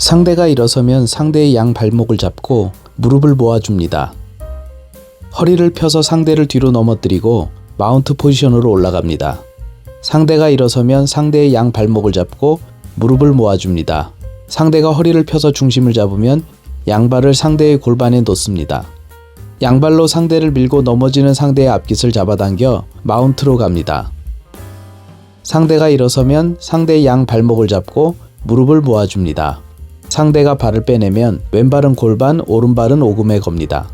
상대가 일어서면 상대의 양 발목을 잡고 무릎을 모아줍니다. 허리를 펴서 상대를 뒤로 넘어뜨리고 마운트 포지션으로 올라갑니다. 상대가 일어서면 상대의 양 발목을 잡고 무릎을 모아줍니다. 상대가 허리를 펴서 중심을 잡으면 양발을 상대의 골반에 놓습니다. 양발로 상대를 밀고 넘어지는 상대의 앞깃을 잡아당겨 마운트로 갑니다. 상대가 일어서면 상대의 양 발목을 잡고 무릎을 모아줍니다. 상대가 발을 빼내면 왼발은 골반, 오른발은 오금에 겁니다.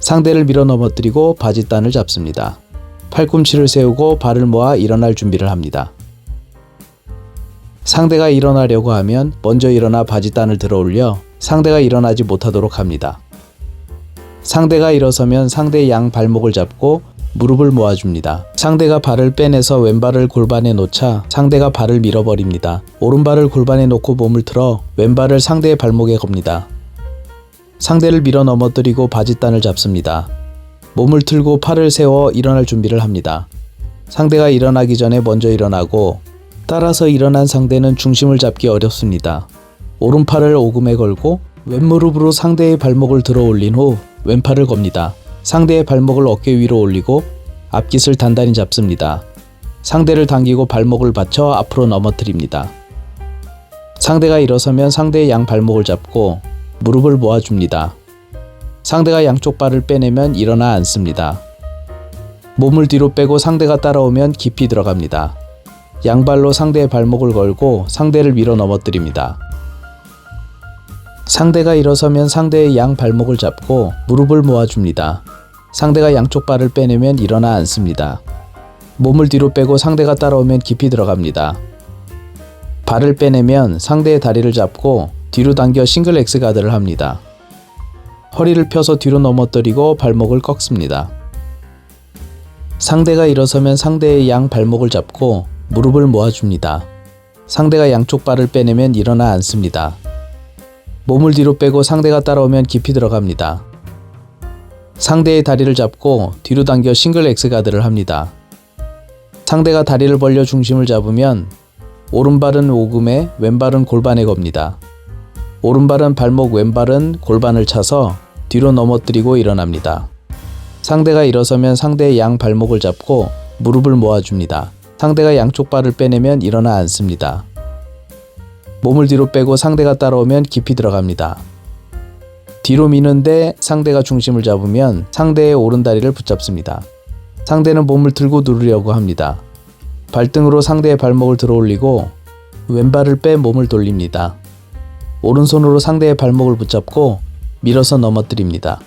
상대를 밀어 넘어뜨리고 바지단을 잡습니다. 팔꿈치를 세우고 발을 모아 일어날 준비를 합니다. 상대가 일어나려고 하면 먼저 일어나 바지단을 들어 올려 상대가 일어나지 못하도록 합니다. 상대가 일어서면 상대의 양 발목을 잡고 무릎을 모아줍니다. 상대가 발을 빼내서 왼발을 골반에 놓자 상대가 발을 밀어버립니다. 오른발을 골반에 놓고 몸을 틀어 왼발을 상대의 발목에 겁니다. 상대를 밀어 넘어뜨리고 바지단을 잡습니다. 몸을 틀고 팔을 세워 일어날 준비를 합니다. 상대가 일어나기 전에 먼저 일어나고 따라서 일어난 상대는 중심을 잡기 어렵습니다. 오른팔을 오금에 걸고 왼무릎으로 상대의 발목을 들어 올린 후 왼팔을 겁니다. 상대의 발목을 어깨 위로 올리고 앞깃을 단단히 잡습니다. 상대를 당기고 발목을 받쳐 앞으로 넘어뜨립니다. 상대가 일어서면 상대의 양 발목을 잡고 무릎을 모아줍니다. 상대가 양쪽 발을 빼내면 일어나 앉습니다. 몸을 뒤로 빼고 상대가 따라오면 깊이 들어갑니다. 양발로 상대의 발목을 걸고 상대를 밀어 넘어뜨립니다. 상대가 일어서면 상대의 양 발목을 잡고 무릎을 모아줍니다. 상대가 양쪽 발을 빼내면 일어나 앉습니다. 몸을 뒤로 빼고 상대가 따라오면 깊이 들어갑니다. 발을 빼내면 상대의 다리를 잡고 뒤로 당겨 싱글 엑스 가드를 합니다. 허리를 펴서 뒤로 넘어뜨리고 발목을 꺾습니다. 상대가 일어서면 상대의 양 발목을 잡고 무릎을 모아줍니다. 상대가 양쪽 발을 빼내면 일어나 앉습니다. 몸을 뒤로 빼고 상대가 따라오면 깊이 들어갑니다. 상대의 다리를 잡고 뒤로 당겨 싱글 엑스 가드를 합니다. 상대가 다리를 벌려 중심을 잡으면 오른발은 오금에 왼발은 골반에 겁니다. 오른발은 발목 왼발은 골반을 차서 뒤로 넘어뜨리고 일어납니다. 상대가 일어서면 상대의 양 발목을 잡고 무릎을 모아줍니다. 상대가 양쪽 발을 빼내면 일어나 앉습니다. 몸을 뒤로 빼고 상대가 따라오면 깊이 들어갑니다. 뒤로 미는데 상대가 중심을 잡으면 상대의 오른다리를 붙잡습니다. 상대는 몸을 들고 누르려고 합니다. 발등으로 상대의 발목을 들어 올리고 왼발을 빼 몸을 돌립니다. 오른손으로 상대의 발목을 붙잡고 밀어서 넘어뜨립니다.